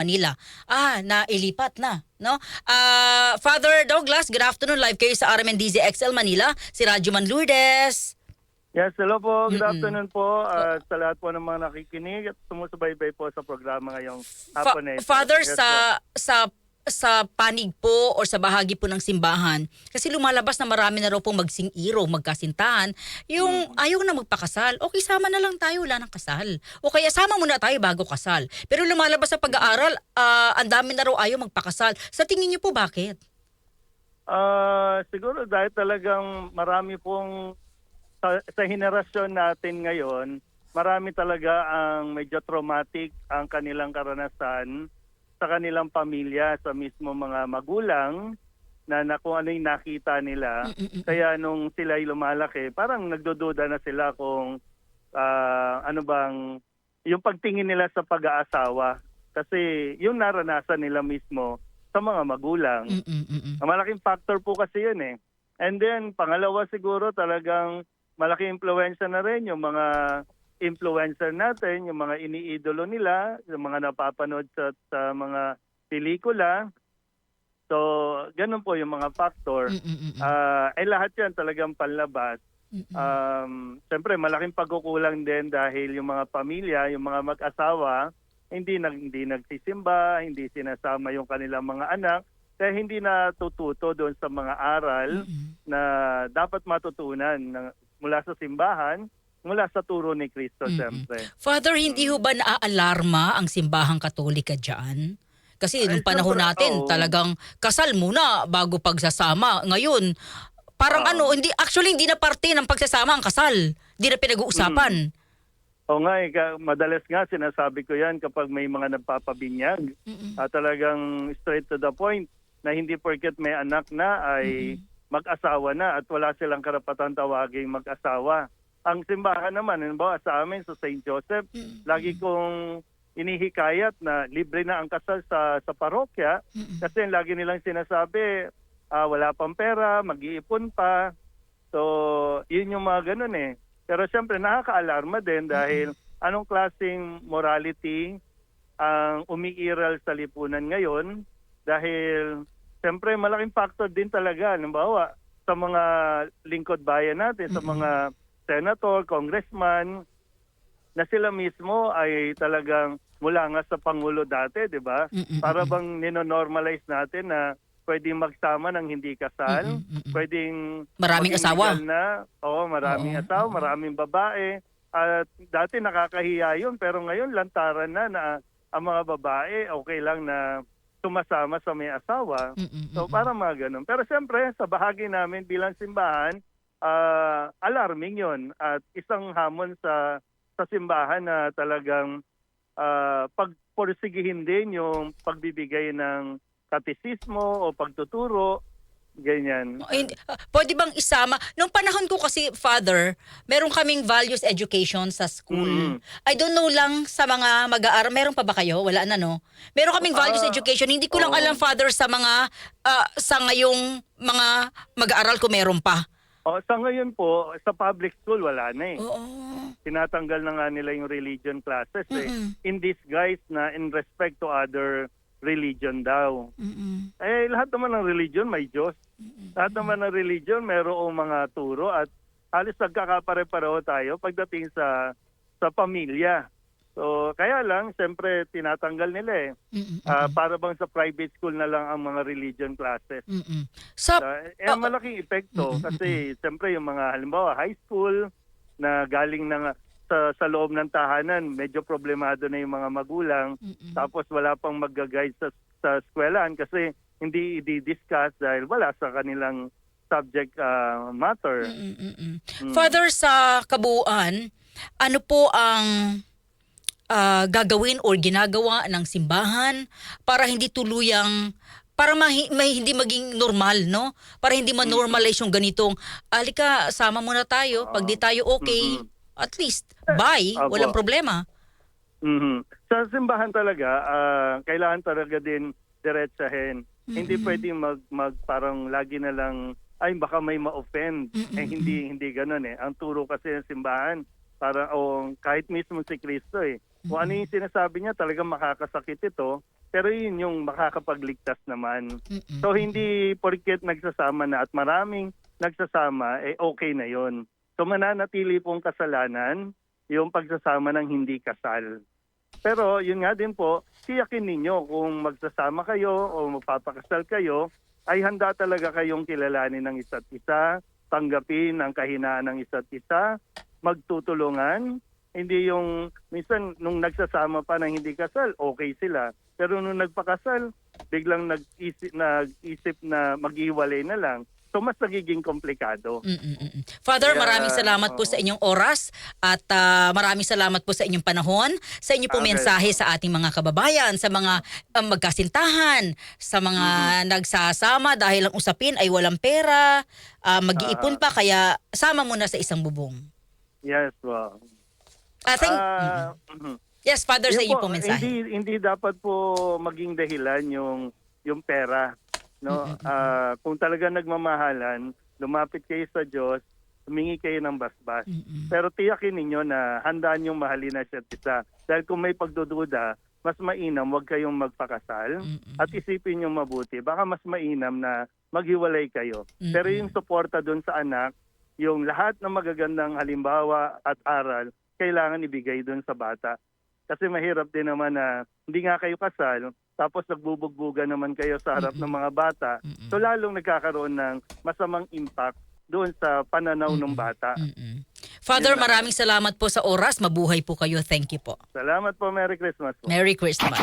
Manila. Ah, nailipat na, no? Ah, Father Douglas, good afternoon. Live kayo sa RMNDZ XL Manila. Si Radyo Man Lourdes. Yes, hello po. Good Mm-mm. afternoon po uh, sa lahat po ng mga nakikinig at sumusubaybay po sa programa ngayong Fa- hapon ito. Father, Yes sa po. sa sa panig po or sa bahagi po ng simbahan, kasi lumalabas na marami na raw pong magsing-iro, magkasintahan, yung Mm. ayaw na magpakasal, okay, sama na lang tayo, wala nang kasal. O kaya sama muna tayo bago kasal. Pero lumalabas sa pag-aaral, ah, ang dami na raw ayaw magpakasal. Sa tingin niyo po, bakit? Ah, siguro dahil talagang marami pong sa, sa henerasyon natin ngayon, marami talaga ang medyo traumatic ang kanilang karanasan sa kanilang pamilya, sa mismo mga magulang na, na kung ano yung nakita nila. Kaya nung sila ay lumalaki, parang nagdududa na sila kung ah, ano bang yung pagtingin nila sa pag-aasawa. Kasi yung naranasan nila mismo sa mga magulang. Mm-mm-mm. Ang malaking factor po kasi yun eh. And then, pangalawa siguro talagang malaking influensya na rin yung mga influencer natin, yung mga iniidolo nila, yung mga napapanood sa, sa mga pelikula. So, ganun po yung mga factor. Ah, eh lahat yan talagang panlabas. Um, Siyempre, malaking pagkukulang din dahil yung mga pamilya, yung mga mag-asawa, hindi nag hindi nagsisimba, hindi sinasama yung kanilang mga anak, kaya hindi natututo doon sa mga aral Mm-mm. na dapat matutunan ng- mula sa simbahan, mula sa turo ni Kristo Mm-mm. siyempre. Father, hindi ho ba naaalarma ang simbahang katolika dyan? Kasi nung panahon natin, oo. talagang kasal muna bago pagsasama. Ngayon, parang Oo. ano, hindi actually hindi na parte ng pagsasama ang kasal. Hindi na pinag-uusapan. O nga, eh, madalas nga sinasabi ko yan kapag may mga nagpapabinyag, Mm-mm. at talagang straight to the point na hindi porket may anak na ay mag-asawa na at wala silang karapatan tawaging mag-asawa. Ang simbahan naman, halimbawa sa amin sa St. Joseph, Mm-mm. lagi kong inihikayat na libre na ang kasal sa sa parokya Mm-mm. kasi lagi nilang sinasabi ah, wala pang pera, mag-iipon pa. So, yun yung mga ganun eh. Pero siyempre nakaka-alarma din dahil anong klaseng morality ang umiiral sa lipunan ngayon dahil siyempre malaking factor din talaga halimbawa sa mga lingkod bayan natin, sa mga senator, congressman, na sila mismo ay talagang mula nga sa Pangulo dati, di ba? Mm-mm. Para bang ninonormalize natin na pwedeng magsama ng hindi kasal, Mm-mm. pwedeng Maraming asawa. na, oo, maraming Oo, asawa, maraming babae. At dati nakakahiya yun, pero ngayon lantaran na na ang mga babae okay lang na sumasama sa may asawa. Mm-mm. So para mga ganun. Pero siyempre, sa bahagi namin bilang simbahan, ah, alarming yon At isang hamon sa sa simbahan na talagang ah, pagporsigihin din yung pagbibigay ng katisismo o pagtuturo, ganyan. Pwede bang isama? Nung panahon ko kasi, Father, meron kaming values education sa school. Mm. I don't know lang sa mga mag-aaral. Meron pa ba kayo? Wala na, no? Meron kaming values Ah, education. Hindi ko lang oo. alam, Father, sa mga, ah, sa ngayong mga mag-aaral ko meron pa. O, sa ngayon po, sa public school wala na eh. Oo. Tinatanggal na nga nila yung religion classes eh. Mm-mm. In disguise na in respect to other religion daw. Mm-mm. Eh, lahat naman ng religion may Diyos. Lahat naman ng religion mayroong mga turo at halos nagkakapare-pareho tayo pagdating sa sa pamilya. So, kaya lang, siyempre, tinatanggal nila eh. Mm-mm. Ah, para bang sa private school na lang ang mga religion classes. Mm-mm. Sa, Uh, eh, ang malaking epekto Mm-mm, kasi siyempre yung mga halimbawa high school na galing nga sa, sa loob ng tahanan, medyo problemado na yung mga magulang. Mm-mm. Tapos wala pang mag-guide sa, sa eskwelahan kasi hindi i-discuss dahil wala sa kanilang subject ah, matter. Mm-mm. Mm. Father, sa kabuuan, ano po ang ah, gagawin or ginagawa ng simbahan para hindi tuluyang para mahi, may hindi maging normal, no? Para hindi ma-normalize yung ganitong, alika, sama muna tayo. Pag di tayo okay, Mhm. at least, bye, Apo. walang problema. Mhm. Sa simbahan talaga, ah, kailangan talaga din diretsahin. Hindi Mm-mm. pwedeng mag, mag parang lagi na lang ay baka may ma-offend. Mm-mm. Eh hindi hindi ganoon eh. Ang turo kasi ng simbahan para o kahit mismo si Kristo eh. Kung ano yung sinasabi niya talagang makakasakit ito, pero yun yung makakapagligtas naman. Mm-mm. So hindi porket nagsasama na at maraming nagsasama, eh okay na yon. So mananatili pong kasalanan yung pagsasama ng hindi kasal. Pero yun nga din po, tiyakin ninyo kung magsasama kayo o magpapakasal kayo, ay handa talaga kayong kilalanin ng isa't isa, tanggapin ang kahinaan ng isa't isa, magtutulungan. Hindi yung, minsan nung nagsasama pa ng hindi kasal, okay sila. Pero nung nagpakasal, biglang nag-isip, nag-isip na maghiwalay na lang. So mas nagiging komplikado. Mm-mm-mm. Father, Kaya, maraming salamat po oo. sa inyong oras at ah, maraming salamat po sa inyong panahon, sa inyong po Okay. mensahe sa ating mga kababayan, sa mga ah, magkasintahan, sa mga Mm-hmm. nagsasama dahil ang usapin ay walang pera, ah, mag-iipon pa, kaya sama mo na sa isang bubong. Yes, wow. Ah, thank- Ah, Mm-mm. mhm. yes, Father, sa inyong po po, mensahe. Hindi hindi dapat po maging dahilan yung yung pera, no? Ah, kung talaga nagmamahalan, lumapit kayo sa Diyos, humingi kayo ng basbas. Mm-mm. Pero tiyakin ninyo na handaan yung mahalin na siya isa. Dahil kung may pagdududa, mas mainam wag kayong magpakasal Mm-mm. at isipin yung mabuti. Baka mas mainam na maghiwalay kayo. Mm-mm. Pero yung suporta doon sa anak, yung lahat ng magagandang halimbawa at aral, kailangan ibigay doon sa bata. Kasi mahirap din naman na hindi nga kayo kasal, tapos nagbubugbugan naman kayo sa harap Mm-mm. ng mga bata. Mm-mm. So lalong nagkakaroon ng masamang impact doon sa pananaw ng bata. Mm-mm. Father, lang. maraming salamat po sa oras. Mabuhay po kayo. Thank you po. Salamat po, Merry Christmas po. Merry Christmas.